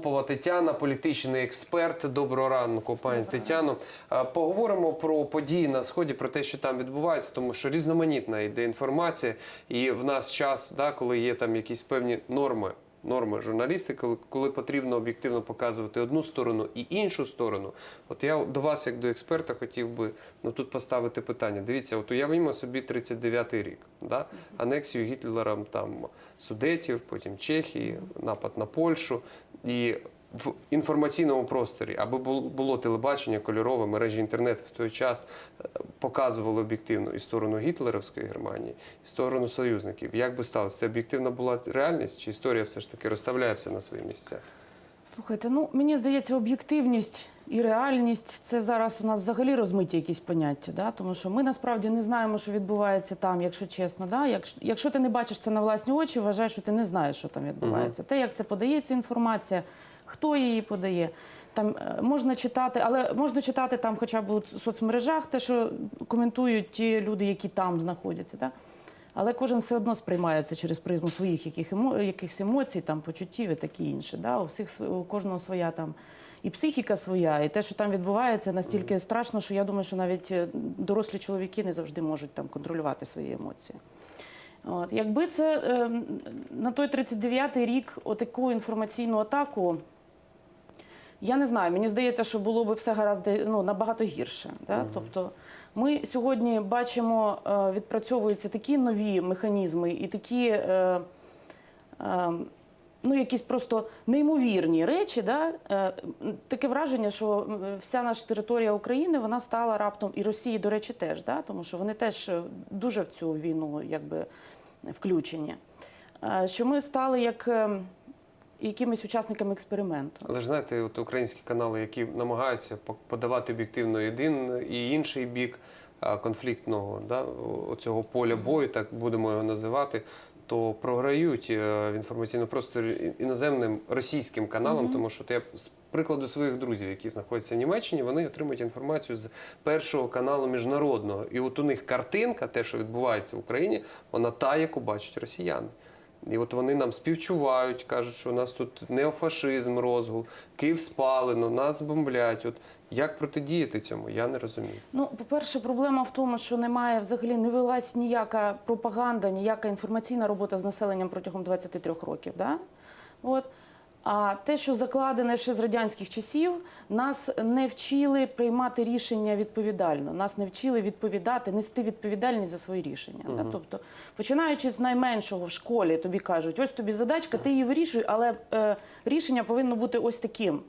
Попова Тетяна, політичний експерт. Доброго ранку, пані Тетяно. Поговоримо про події на сході, про те, що там відбувається, тому що різноманітна йде інформація, і в нас час, да, коли є там якісь певні норми. Норми журналістики, коли, коли потрібно об'єктивно показувати одну сторону і іншу сторону. От я до вас, як до експерта, хотів би ну, тут поставити питання. Дивіться, от уявімо собі 39-й рік, да? анексію Гітлером там Судетів, потім Чехії, напад на Польщу. І в інформаційному просторі, аби бу- було телебачення кольорове, мережі інтернет в той час е, показували об'єктивно і сторону гітлерівської Германії, і сторону союзників. Як би сталося? Це об'єктивна була реальність, чи історія все ж таки розставляє все на свої місця? Слухайте, ну мені здається, об'єктивність і реальність це зараз у нас взагалі розмиті якісь поняття, да? тому що ми насправді не знаємо, що відбувається там, якщо чесно. Да? Якщо, якщо ти не бачиш це на власні очі, вважаєш, що ти не знаєш, що там відбувається. Те, як це подається інформація, хто її подає. Там е, можна читати, але можна читати там, хоча б у соцмережах, те, що коментують ті люди, які там знаходяться. Да? Але кожен все одно сприймає це через призму своїх яких емо, якихось емоцій, там почуттів і таке інше. Да? У всіх у кожного своя там і психіка своя, і те, що там відбувається, настільки страшно, що я думаю, що навіть е, дорослі чоловіки не завжди можуть там контролювати свої емоції. От. Якби це е, на той 39-й рік отаку інформаційну атаку. Я не знаю, мені здається, що було б все гаразд ну, набагато гірше. Да? Тобто ми сьогодні бачимо, е, відпрацьовуються такі нові механізми і такі е, е, ну, якісь просто неймовірні речі. Да? Таке враження, що вся наша територія України вона стала раптом і Росії, до речі, теж, да? тому що вони теж дуже в цю війну якби, включені. Що ми стали як. Е, Якимись учасниками експерименту. Але ж знаєте, от українські канали, які намагаються по- подавати об'єктивно один і інший бік конфліктного да, оцього поля бою, так будемо його називати, то програють е, в інформаційному просторі іноземним російським каналам, тому що я з прикладу своїх друзів, які знаходяться в Німеччині, вони отримують інформацію з першого каналу міжнародного. І от у них картинка, те, що відбувається в Україні, вона та, яку бачать росіяни. І от вони нам співчувають, кажуть, що у нас тут неофашизм, розгул, Київ спалено, нас бомблять. От як протидіяти цьому? Я не розумію. Ну, по-перше, проблема в тому, що немає взагалі не велась ніяка пропаганда, ніяка інформаційна робота з населенням протягом 23 років. Да? От. А те, що закладене ще з радянських часів, нас не вчили приймати рішення відповідально. Нас не вчили відповідати, нести відповідальність за свої рішення. Да? Тобто, починаючи з найменшого в школі, тобі кажуть, ось тобі задачка, ти її вирішуй, але е, рішення повинно бути ось таким.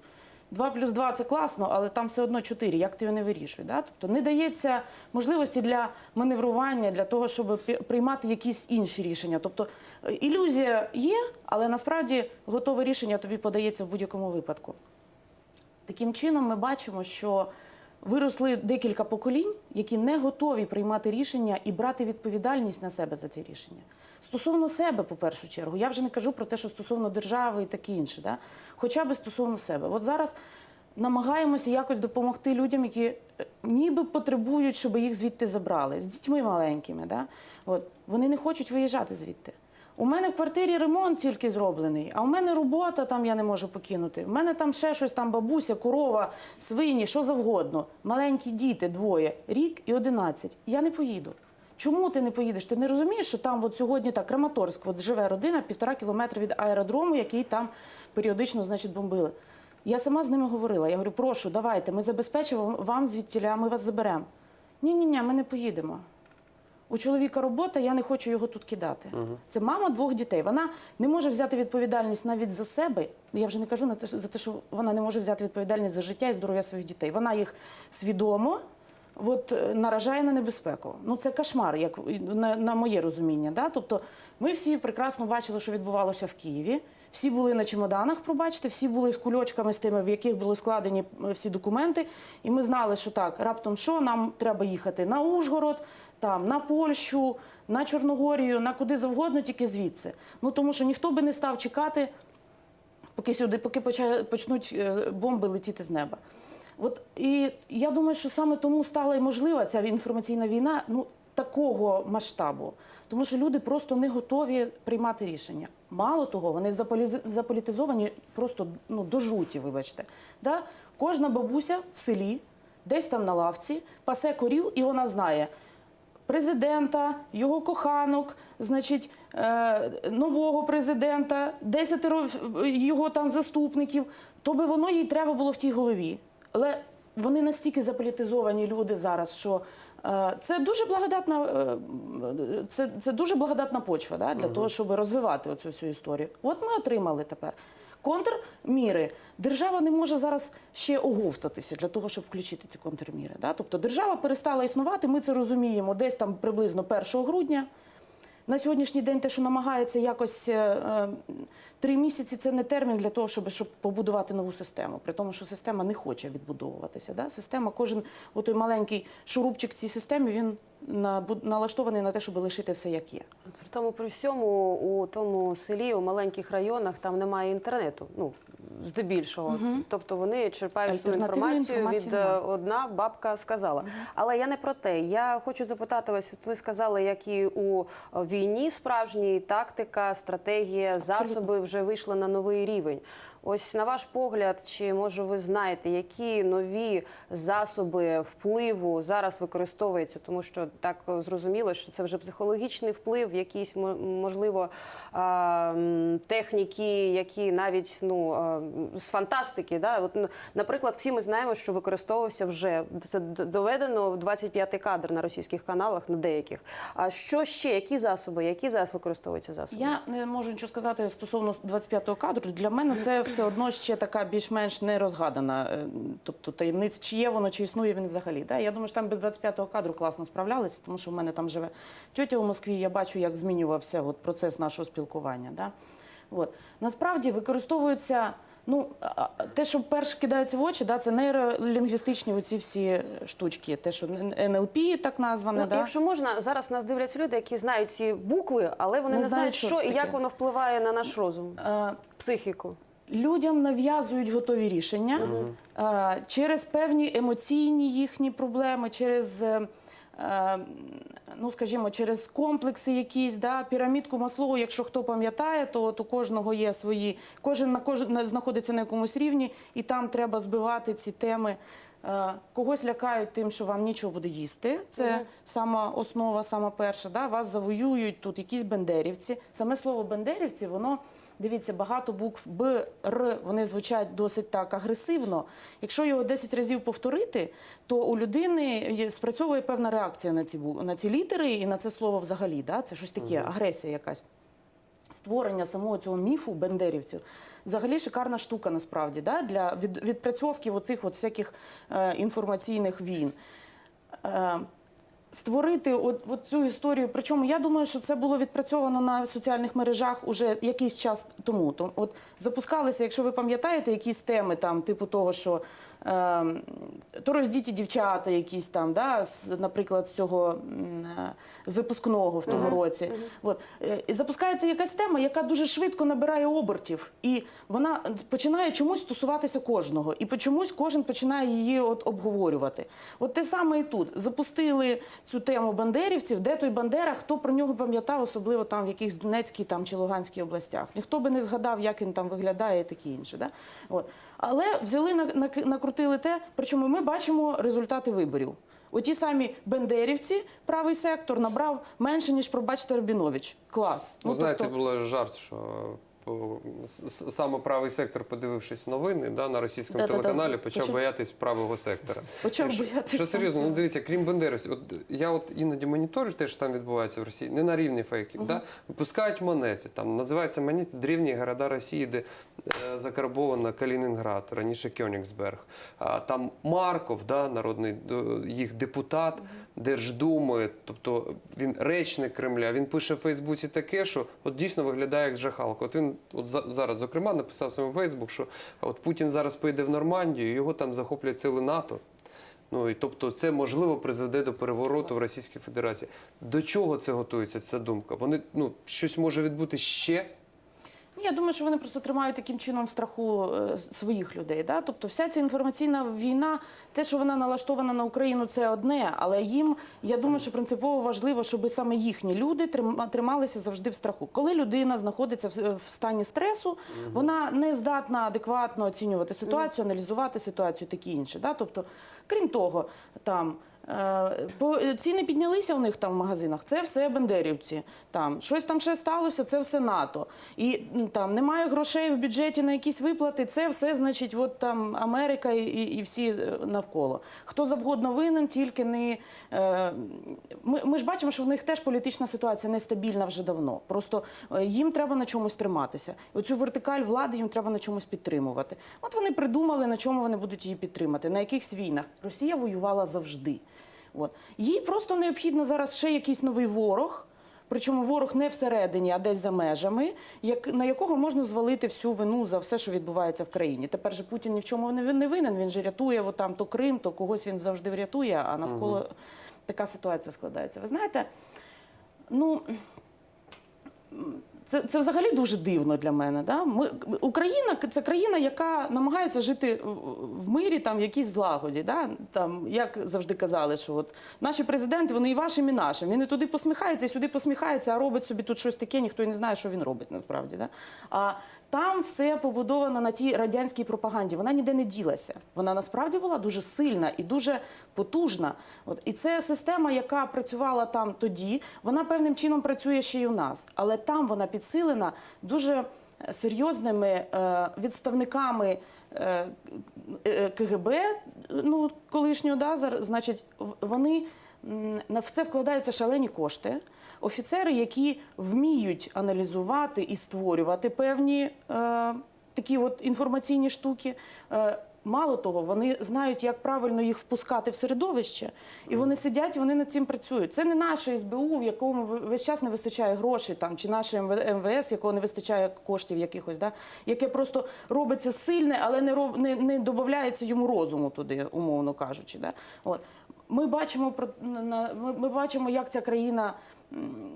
2 плюс 2 – це класно, але там все одно 4. Як ти його не вирішуєш? Да? Тобто не дається можливості для маневрування, для того, щоб приймати якісь інші рішення. Тобто е, ілюзія є, але насправді готове рішення тобі подається в будь-якому випадку. Таким чином, ми бачимо, що виросли декілька поколінь, які не готові приймати рішення і брати відповідальність на себе за ці рішення. Стосовно себе, по першу чергу, я вже не кажу про те, що стосовно держави і таке інше, да? хоча б стосовно себе. От зараз намагаємося якось допомогти людям, які е, ніби потребують, щоб їх звідти забрали, з дітьми маленькими. Да? От. Вони не хочуть виїжджати звідти. У мене в квартирі ремонт тільки зроблений, а у мене робота там я не можу покинути. У мене там ще щось там бабуся, корова, свині, що завгодно. Маленькі діти двоє, рік і одинадцять. Я не поїду. Чому ти не поїдеш? Ти не розумієш, що там от сьогодні так Краматорськ, от живе родина півтора кілометра від аеродрому, який там періодично, значить, бомбили. Я сама з ними говорила. Я говорю, прошу, давайте, ми забезпечимо вам звідтіля, ми вас заберемо. Ні, ні, ні, ми не поїдемо. У чоловіка робота, я не хочу його тут кидати. Це мама двох дітей. Вона не може взяти відповідальність навіть за себе. Я вже не кажу на те, за те, що вона не може взяти відповідальність за життя і здоров'я своїх дітей. Вона їх свідомо от, е, наражає на небезпеку. Ну це кошмар, як на, на моє розуміння. Да? Тобто, ми всі прекрасно бачили, що відбувалося в Києві. Всі були на чемоданах, пробачте, всі були з кульочками з тими, в яких були складені е, всі документи. І ми знали, що так, раптом що, нам треба їхати на Ужгород, там на Польщу, на Чорногорію, на куди завгодно, тільки звідси. Ну тому що ніхто би не став чекати, поки сюди, поки почнуть е, бомби летіти з неба. От і я думаю, що саме тому стала і можлива ця інформаційна війна ну, такого масштабу. Тому що люди просто не готові приймати рішення. Мало того, вони заполітизовані просто ну, до жуті, вибачте. Да? Кожна бабуся в селі, десь там на лавці, пасе корів, і вона знає президента, його коханок, значить, е, нового президента, десятеро його там заступників, то би воно їй треба було в тій голові. Але вони настільки заполітизовані люди зараз, що е, це дуже благодатна, е, це, це дуже благодатна почва да, для того, щоб розвивати оцю всю історію. От ми отримали тепер. Контрміри. Держава не може зараз ще оговтатися для того, щоб включити ці контрміри. Да? Тобто держава перестала існувати, ми це розуміємо десь там приблизно 1 грудня. На сьогоднішній день те, що намагається якось е, е, три місяці, це не термін для того, щоб, щоб побудувати нову систему. При тому, що система не хоче відбудовуватися. Да? Система, кожен отой маленький шурупчик в цій системі, він налаштований на те, щоб лишити все як є. При тому при всьому у тому селі, у маленьких районах там немає інтернету. Ну здебільшого. Тобто вони черпають свою інформацію від е, одна бабка сказала. Але я не про те. Я хочу запитати вас. Ви сказали, як і у е, війні справжній тактика, стратегія, засоби вже вийшли на новий рівень. Ось на ваш погляд, чи може ви знаєте, які нові засоби впливу зараз використовуються? Тому що так е, зрозуміло, що це вже психологічний вплив, якісь мо- можливо техніки, які навіть ну з фантастики. Да? От, наприклад, всі ми знаємо, що використовувався вже це доведено в 25-й кадр на російських каналах, на деяких. А що ще? Які засоби? Які зараз використовуються засоби? Я не можу нічого сказати стосовно 25-го кадру. Для мене це все одно ще така більш-менш не розгадана. е, Тобто таємниць, чи є воно, чи існує він взагалі. Да? Я думаю, що там без 25-го кадру класно справлялися, тому що в мене там живе тьотя у Москві. Я бачу, як змінювався от, процес нашого спілкування. Да? От. Насправді використовуються. Ну, те, що перше кидається в очі, да, це нейролінгвістичні оці всі штучки. Те, що НЛП так назване. Ну, да? Якщо можна, зараз нас дивляться люди, які знають ці букви, але вони Не не, знають, що і як воно впливає на наш розум, Е, психіку. Людям нав'язують готові рішення е, через певні емоційні їхні проблеми, через, е, е, ну скажімо, через комплекси якісь, да, пірамідку Маслоу, якщо хто пам'ятає, то у кожного є свої, кожен на кожен знаходиться на якомусь рівні, і там треба збивати ці теми. Когось лякають тим, що вам нічого буде їсти. Це сама основа, сама перша. Да? Вас завоюють тут якісь бендерівці. Саме слово бендерівці, воно дивіться, багато букв Б, Р, вони звучать досить так агресивно. Якщо його 10 разів повторити, то у людини спрацьовує певна реакція на ці на ці літери і на це слово взагалі. Да? Це щось таке, агресія якась створення самого цього міфу бендерівців взагалі шикарна штука насправді да? для від, відпрацьовки оцих от всяких е, інформаційних війн. Е, створити от, от цю історію. Причому я думаю, що це було відпрацьовано на соціальних мережах уже якийсь час тому. То, от запускалися, якщо ви пам'ятаєте, якісь теми там, типу того, що. Е, то роздіті дівчата якісь там, да, з, наприклад, з цього е, з випускного в тому році. От. Е, І запускається якась тема, яка дуже швидко набирає обертів, і вона починає чомусь стосуватися кожного. І чомусь кожен починає її от обговорювати. От те саме і тут. Запустили цю тему бандерівців, де той Бандера, хто про нього пам'ятав, особливо там в якихось Донецькій там, чи Луганській областях. Ніхто би не згадав, як він там виглядає і таке інше. Да? От. Але взяли, на- на- накрутили те, причому ми бачимо результати виборів. Оті самі бендерівці, правий сектор, набрав менше, ніж, пробачте, Рабінович. Клас. Ну, знаєте, тобто- було жарт, що саме правий сектор, подивившись новини да, на російському Да-да-да, телеканалі, почав почав- боятись правого сектора. Почав Якщо- боятись Що серйозно, ну дивіться, крім Бандерівців, от я от іноді моніторю те, що там відбувається в Росії, не на рівні фейків. Да? Випускають монети, там називаються монети древні города Росії, де е, закарбовано Калінінград, раніше Кьонігсберг. А, там Марков, да, народний їх депутат Держдуми, тобто він речник Кремля. Він пише в Фейсбуці таке, що от дійсно виглядає як жахалка. От він от за- зараз, зокрема, написав в своєму Фейсбук, що от Путін зараз поїде в Нормандію, його там захоплять сили НАТО. Ну і тобто це можливо призведе до перевороту в Російській Федерації. До чого це готується? Ця думка? Вони ну щось може відбути ще. Я думаю, що вони просто тримають таким чином в страху е, своїх людей. Да? Тобто вся ця інформаційна війна, те, що вона налаштована на Україну, це одне, але їм, я думаю, що принципово важливо, щоб саме їхні люди трим- трималися завжди в страху. Коли людина знаходиться в, в стані стресу, вона не здатна адекватно оцінювати ситуацію, аналізувати ситуацію, такі інше. Да? Тобто, крім того, там. Е, по- Ціни піднялися у них там в магазинах. Це все бендерівці. Там щось там ще сталося. Це все НАТО. І там немає грошей в бюджеті на якісь виплати. Це все значить, от там Америка і, і, всі е, навколо. Хто завгодно винен, тільки не е, ми, ми ж бачимо, що в них теж політична ситуація нестабільна вже давно. Просто е, їм треба на чомусь триматися. Оцю вертикаль влади їм треба на чомусь підтримувати. От вони придумали, на чому вони будуть її підтримати, на якихось війнах. Росія воювала завжди. От. Їй просто необхідно зараз ще якийсь новий ворог. Причому ворог не всередині, а десь за межами, як, на якого можна звалити всю вину за все, що відбувається в країні. Тепер же Путін ні в чому не, не винен. Він же рятує от там то Крим, то когось він завжди врятує, а навколо така ситуація складається. Ви знаєте, ну. Це, це взагалі дуже дивно для мене. Да? Ми, Україна це країна, яка намагається жити в- мирі, там, в якійсь злагоді. Да? Там, як завжди казали, що от наші президенти, вони і вашим, і нашим. Він і туди посміхається, і сюди посміхається, а робить собі тут щось таке, ніхто не знає, що він робить насправді. Да? А там все побудовано на тій радянській пропаганді. Вона ніде не ділася. Вона насправді була дуже сильна і дуже потужна. От і це система, яка працювала там тоді, вона певним чином працює ще й у нас, але там вона підсилена дуже е, серйозними е, відставниками. е, е, КГБ, ну колишнього да, значить, вони в це вкладаються шалені кошти. Офіцери, які вміють аналізувати і створювати певні е, такі от інформаційні штуки. Е, Мало того, вони знають, як правильно їх впускати в середовище, і вони сидять, вони над цим працюють. Це не наше СБУ, в якому весь час не вистачає грошей, там чи наше МВС, якого не вистачає коштів якихось, да? яке просто робиться сильне, але не роб- не, не додається йому розуму туди, умовно кажучи. Да? От. Ми бачимо ми, бачимо, як ця країна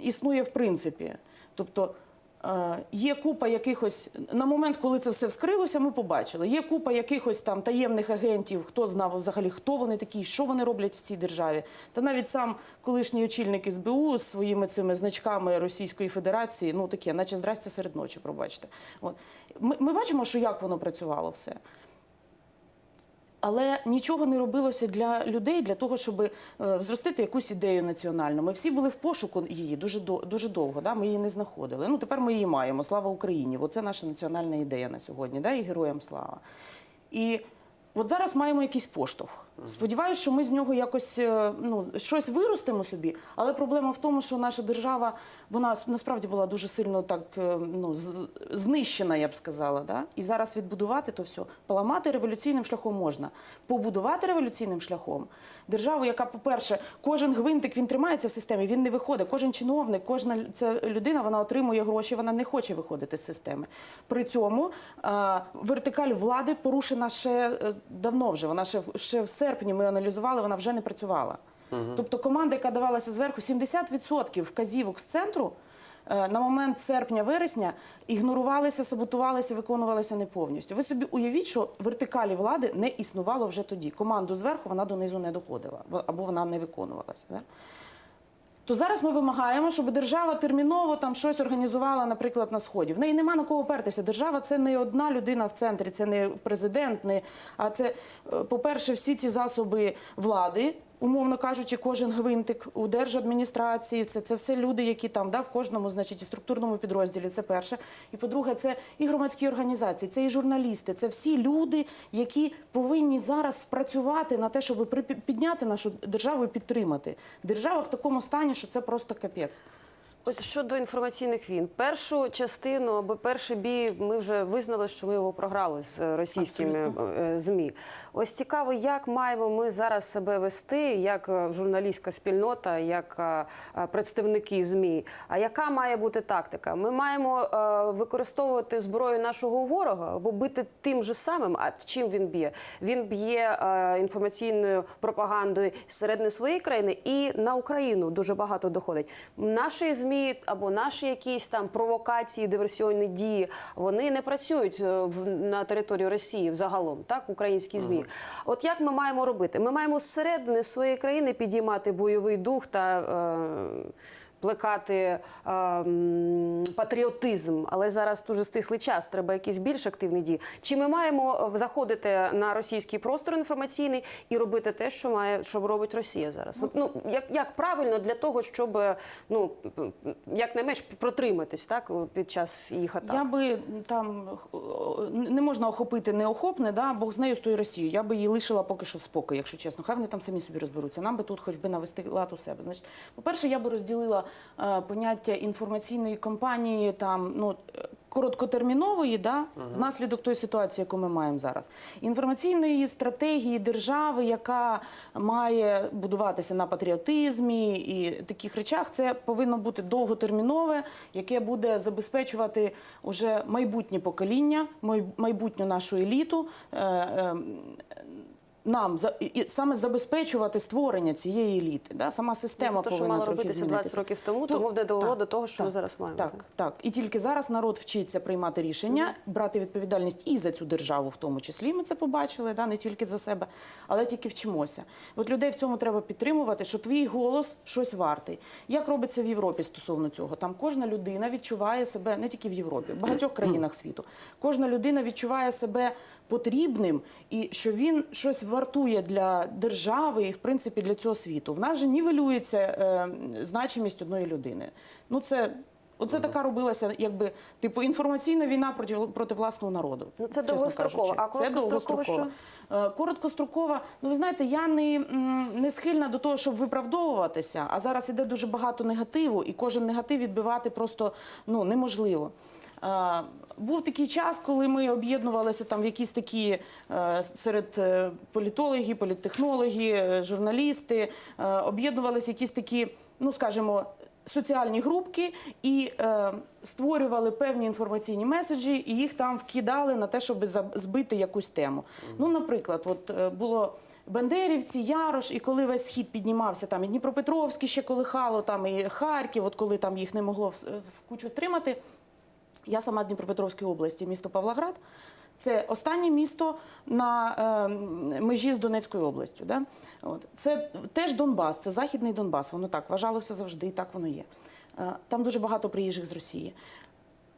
існує в принципі. Тобто е, є купа якихось на момент, коли це все вскрилося, ми побачили. Є купа якихось там таємних агентів, хто знав взагалі, хто вони такі, що вони роблять в цій державі. Та навіть сам колишній очільник СБУ з своїми цими значками Російської Федерації, ну таке, наче здрастя серед ночі, пробачте. От ми, ми бачимо, що як воно працювало все. Але нічого не робилося для людей для того, щоб зростити якусь ідею національну. Ми всі були в пошуку її дуже дуже довго. Да? Ми її не знаходили. Ну тепер ми її маємо. Слава Україні! Оце наша національна ідея на сьогодні. Да? І героям слава. І от зараз маємо якийсь поштовх. Сподіваюсь, що ми з нього якось е, ну, щось виростемо собі. Але проблема в тому, що наша держава вона насправді була дуже сильно так е, ну, знищена, я б сказала. Да? І зараз відбудувати то все. Поламати революційним шляхом можна. Побудувати революційним шляхом державу, яка, по-перше, кожен гвинтик він тримається в системі, він не виходить. Кожен чиновник, кожна ця людина вона отримує гроші, вона не хоче виходити з системи. При цьому е, вертикаль влади порушена ще давно вже. Вона ще, ще в серпні ми аналізували, вона вже не працювала. Тобто команда, яка давалася зверху, 70% вказівок з центру е, на момент серпня-вересня ігнорувалися, саботувалися, виконувалися не повністю. Ви собі уявіть, що вертикалі влади не існувало вже тоді. Команду зверху вона донизу не доходила або вона не виконувалася. Да? То зараз ми вимагаємо, щоб держава терміново там щось організувала, наприклад, на сході. В неї нема на кого опертися. Держава це не одна людина в центрі, це не президент, не а це, е, по-перше, всі ці засоби влади. Умовно кажучи, кожен гвинтик у держадміністрації, це, це все люди, які там да, в кожному, значить, і структурному підрозділі. Це перше. І по-друге, це і громадські організації, це і журналісти, це всі люди, які повинні зараз спрацювати на те, щоб підняти нашу державу і підтримати. Держава в такому стані, що це просто капець. Ось щодо інформаційних війн, першу частину або перший бій ми вже визнали, що ми його програли з російськими Абсолютно. е, змі. Ось цікаво, як маємо ми зараз себе вести, як е, журналістська спільнота, як е, е, представники змі. А яка має бути тактика? Ми маємо е, використовувати зброю нашого ворога або бити тим же самим. А чим він б'є? Він б'є е, інформаційною пропагандою середини своєї країни і на Україну дуже багато доходить. Наші змі змі або наші якісь там провокації, диверсійні дії, вони не працюють е, в- на території Росії взагалом, так, українські змі. От як ми маємо робити? Ми маємо зсередини своєї країни підіймати бойовий дух та. Е, Плекати е, патріотизм, але зараз дуже стислий час. Треба якісь більш активні дії. Чи ми маємо е, заходити на російський простор інформаційний і робити те, що має що робить Росія зараз? От, Ну як, як правильно для того, щоб е, ну якнайменш протриматись, так під час їх атак? Я би там не можна охопити неохопне, да, Бог з нею з тою Росією. Я би її лишила поки що в спокої, якщо чесно. Хай вони там самі собі розберуться. Нам би тут хоч би навести лад у себе. Значить, по-перше, я би розділила поняття інформаційної кампанії там ну. е, Короткотермінової, да, внаслідок тої ситуації, яку ми маємо зараз, інформаційної стратегії держави, яка має будуватися на патріотизмі і таких речах, це повинно бути довготермінове, яке буде забезпечувати уже майбутнє покоління, майбутню нашу еліту. е, е, Нам за і- саме забезпечувати створення цієї еліти. Да? Сама система Це те, що повинна мало трохи робитися 20 років тому, То- тому не довело так, до того, що ми зараз маємо. Так, так. І тільки зараз народ вчиться приймати рішення, брати відповідальність і за цю державу, в тому числі. Ми це побачили, да, не тільки за себе, але тільки вчимося. От людей в цьому треба підтримувати, що твій голос щось вартий. Як робиться в Європі стосовно цього? Там кожна людина відчуває себе не тільки в Європі, в багатьох країнах світу. Кожна людина відчуває себе потрібним і що він щось вартує для держави і в принципі для цього світу. В нас же нівелюється е, значимість одної людини. Ну це. Оце така робилася, якби типу інформаційна війна проти проти власного народу. Ну, це довгострокова. А це довгострокова. Е, Короткострокова, ну ви знаєте, я не, не схильна до того, щоб виправдовуватися. А зараз іде дуже багато негативу, і кожен негатив відбивати просто ну неможливо. Був такий час, коли ми об'єднувалися там в якісь такі е, серед е, політологів, політтехнологи, е, журналісти, об'єднувалися якісь такі, ну скажімо, соціальні групки і е, створювали певні інформаційні меседжі, і їх там вкидали на те, щоб збити якусь тему. Ну, наприклад, от було. Бандерівці, Ярош, і коли весь схід піднімався, там і Дніпропетровський ще колихало, там і Харків, от коли там їх не могло в, в кучу втримати. Я сама з Дніпропетровської області, місто Павлоград. Це останнє місто на е, межі з Донецькою областю. Да? От. Це теж Донбас, це Західний Донбас. Воно так вважалося завжди, і так воно є. Е, там дуже багато приїжджих з Росії.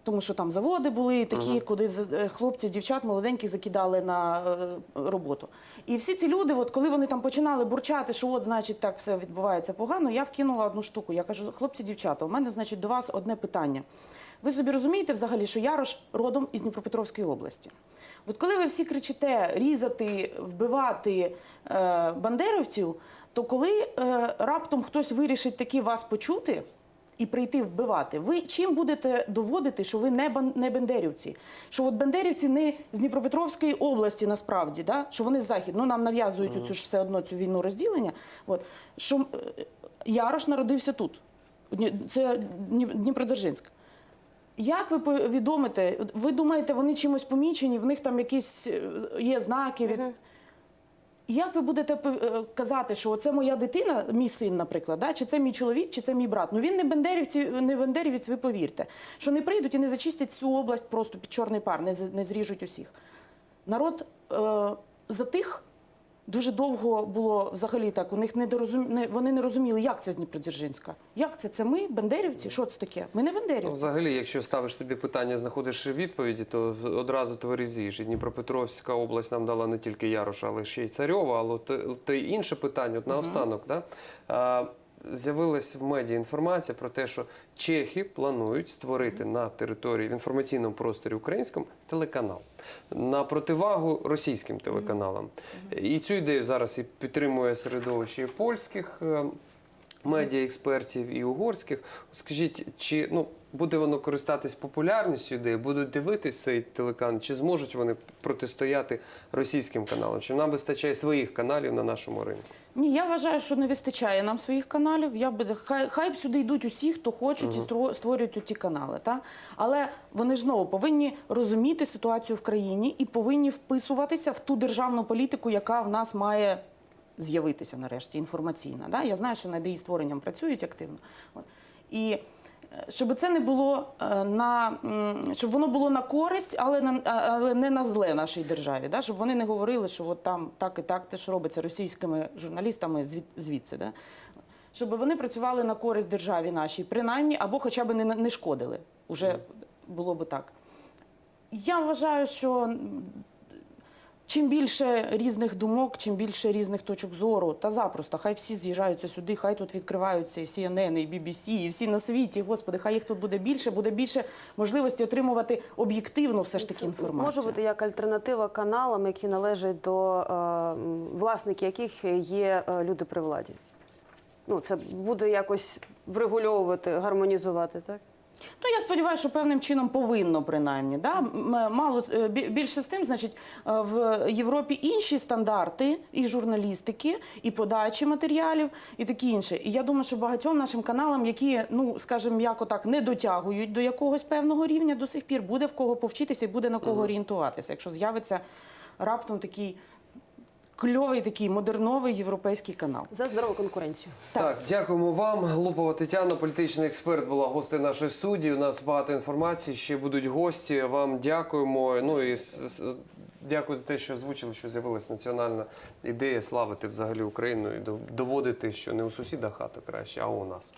Тому що там заводи були такі, куди з- е, хлопців, дівчат молоденьких закидали на е, роботу. І всі ці люди, от коли вони там починали бурчати, що от, значить, так все відбувається погано, я вкинула одну штуку. Я кажу, хлопці, дівчата, у мене, значить, до вас одне питання. Ви собі розумієте взагалі, що Ярош родом із Дніпропетровської області? От коли ви всі кричите різати, вбивати е, бандерівців, то коли е, раптом хтось вирішить таки вас почути і прийти вбивати, ви чим будете доводити, що ви не, бан- не бандерівці? Що от бандерівці не з Дніпропетровської області насправді, да? що вони з захід, ну нам нав'язують оцю ж все одно цю війну розділення. От, що е, Ярош народився тут. Це Дні- Дніпродзержинськ. Як ви повідомите? Ви думаєте, вони чимось помічені, в них там якісь е, є знаки від. Як ви будете е, казати, що це моя дитина, мій син, наприклад, да? чи це мій чоловік, чи це мій брат? Ну він не бендерівці, не бендерівець, ви повірте, що не прийдуть і не зачистять всю область просто під чорний пар, не, не зріжуть усіх. Народ е, затих. Дуже довго було взагалі так. У них не, вони не розуміли, як це з Дніпродзержинська. Як це? Це ми, бендерівці? Що це таке? Ми не Ну, бендерівці. взагалі, якщо ставиш собі питання, знаходиш відповіді, то одразу тверезієш. І Дніпропетровська область нам дала не тільки Яроша, але ще й Царьова. Але й інше питання, от наостанок, да? А, з'явилась в медіа інформація про те, що чехи планують створити на території в інформаційному просторі українському телеканал на противагу російським телеканалам. І цю ідею зараз і підтримує середовище і польських. е, медіаекспертів і угорських. Скажіть, чи ну буде воно користатись популярністю ідеї, будуть дивитись цей телеканал, чи зможуть вони протистояти російським каналам? Чи нам вистачає своїх каналів на нашому ринку? Ні, я вважаю, що не вистачає нам своїх каналів. Я би хай, хай сюди йдуть усі, хто хочуть і стро- створюють ті канали. Та? Але вони ж знову повинні розуміти ситуацію в країні і повинні вписуватися в ту державну політику, яка в нас має з'явитися нарешті, інформаційна. Да? Я знаю, що над її створенням працюють активно. От. І щоб це не було е, на щоб воно було на користь, але на але не на зле нашій державі. Да? Щоб вони не говорили, що от там так і так те, що робиться російськими журналістами звід, звідси. Да? Щоб вони працювали на користь державі нашій, принаймні, або хоча б не, не шкодили. Уже було би так. Я вважаю, що чим більше різних думок, чим більше різних точок зору, та запросто, хай всі з'їжджаються сюди, хай тут відкриваються і CNN, і BBC, і всі на світі. Господи, хай їх тут буде більше, буде більше можливості отримувати об'єктивну все ж таки інформацію. Може бути як альтернатива каналам, які належать до е, власників яких є е, люди при владі. Ну, це буде якось врегульовувати, гармонізувати, так? Ну, я сподіваюся, що певним чином повинно принаймні. Да? Мало е, більше з тим, значить, е, в Європі інші стандарти і журналістики, і подачі матеріалів, і таке інше. І я думаю, що багатьом нашим каналам, які, ну скажімо, м'яко так, не дотягують до якогось певного рівня, до сих пір буде в кого повчитися і буде на кого орієнтуватися, якщо з'явиться раптом такий кльовий, такий модерновий європейський канал. За здорову конкуренцію. Так. дякуємо вам. Лупова Тетяна, політичний експерт, була гостею нашої студії. У нас багато інформації. Ще будуть гості. Вам дякуємо. Ну і дякую за те, що озвучили, що з'явилась національна ідея славити взагалі Україну і до- доводити, що не у сусіда хата краще, а у нас.